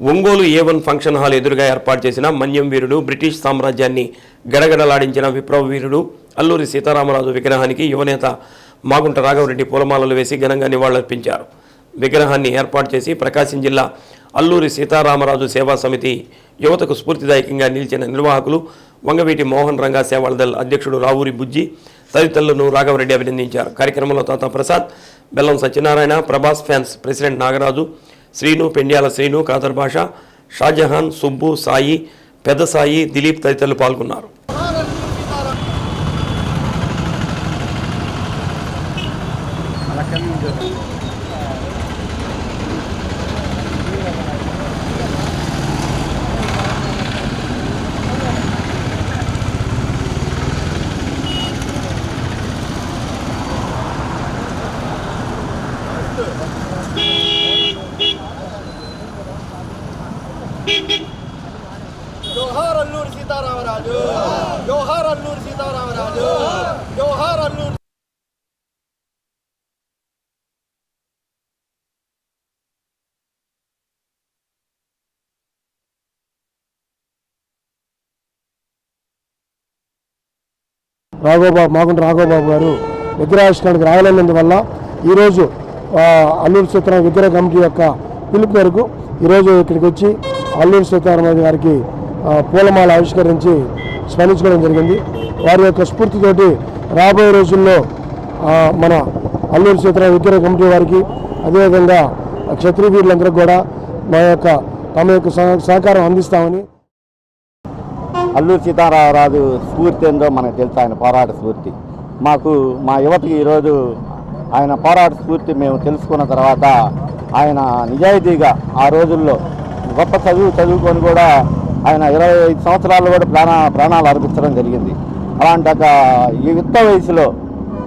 Ongole A one function hall ఎదురుగా ఏర్పాటు చేసిన మన్యం వీరుడు బ్రిటిష్ సామ్రాజ్యాన్ని గడగడలాడించిన విప్లవ వీరుడు అల్లూరి సీతారామరాజు విగ్రహానికి యువనేత మాగుంట రాఘవరెడ్డి పూలమాలలు వేసి ఘనంగా నివాళులర్పించారు. విగ్రహాన్ని ఏర్పాటు చేసి ప్రకాశం జిల్లా అల్లూరి సీతారామరాజు సేవా సమితి యువతకు స్ఫూర్తిదాయకంగా నిలిచిన నిర్వాహకులు వంగవీటి మోహన్ రంగా సేవాళదల్ అధ్యక్షుడు రావూరి బుజ్జి తదితరులను రాఘవరెడ్డి అభినందించారు. కార్యక్రమంలో తాత ప్రసాద్ బెల్లం సత్యనారాయణ ప్రభాస్ ఫ్యాన్స్ ప్రెసిడెంట్ నాగరాజు శ్రీను పెండ్యాల శ్రీను కాదర్ భాష షాజహాన్ సుబ్బు సాయి పెద్ద సాయి దిలీప్ తదితరులు పాల్గొన్నారు. జోహార్ అల్లూరు సీతారామరాజు. జోహార్ అల్లూరు సీతారామరాజు. జోహార్ అల్లూరు రాఘోబాబు మాగుంట రాఘోబాబు గారు విగ్రహావిష్కరణకు రాగలేనందువల్ల ఈరోజు అల్లూరు అల్లూరి విగ్రహ కమిటీ యొక్క పిలుపు మేరకు ఈరోజు ఇక్కడికి వచ్చి అల్లూరి సీతారామరాజు గారికి పూలమాల ఆవిష్కరించి స్మరించుకోవడం జరిగింది. వారి యొక్క స్ఫూర్తితోటి రాబోయే రోజుల్లో మన అల్లూరి సీతారామ విగ్రహ కమిటీ వారికి అదేవిధంగా క్షత్రియ వీరులందరికీ కూడా మా యొక్క తమ యొక్క సహ- సహకారం అందిస్తామని అల్లూరి సీతారామరాజు స్ఫూర్తి ఏందో మనకు తెలుసు ఆయన పోరాట స్ఫూర్తి. మాకు మా యువతకి ఈరోజు ఆయన పోరాట స్ఫూర్తి మేము తెలుసుకున్న తర్వాత ఆయన నిజాయితీగా ఆ రోజుల్లో గొప్ప చదువు చదువుకొని కూడా ఆయన ఇరవై ఐదు సంవత్సరాలు కూడా ప్రాణ ప్రాణాలు అర్పించడం జరిగింది. అలాంటి ఒక ఈ యుక్త వయసులో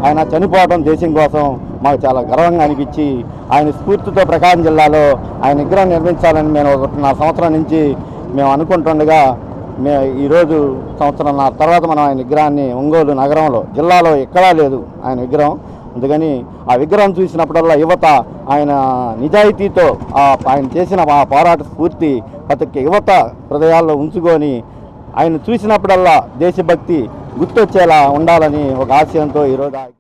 ఆయన చనిపోవడం దేశం కోసం మాకు చాలా గర్వంగా అనిపించి ఆయన స్ఫూర్తితో ప్రకాశం జిల్లాలో ఆయన విగ్రహం నిర్మించాలని మేము ఒకటిన్నర సంవత్సరం నుంచి మేము అనుకుంటుండగా మే ఈరోజు సంవత్సరంన్నర తర్వాత మనం ఆయన విగ్రహాన్ని ఒంగోలు నగరంలో జిల్లాలో ఎక్కడా లేదు ఆయన విగ్రహం. అందుకని ఆ విగ్రహం చూసినప్పుడల్లా యువత ఆయన నిజాయితీతో ఆయన చేసిన ఆ పోరాట స్ఫూర్తి ప్రతి యువత హృదయాల్లో ఉంచుకొని ఆయన చూసినప్పుడల్లా దేశభక్తి గుర్తొచ్చేలా ఉండాలని ఒక ఆశయంతో ఈరోజు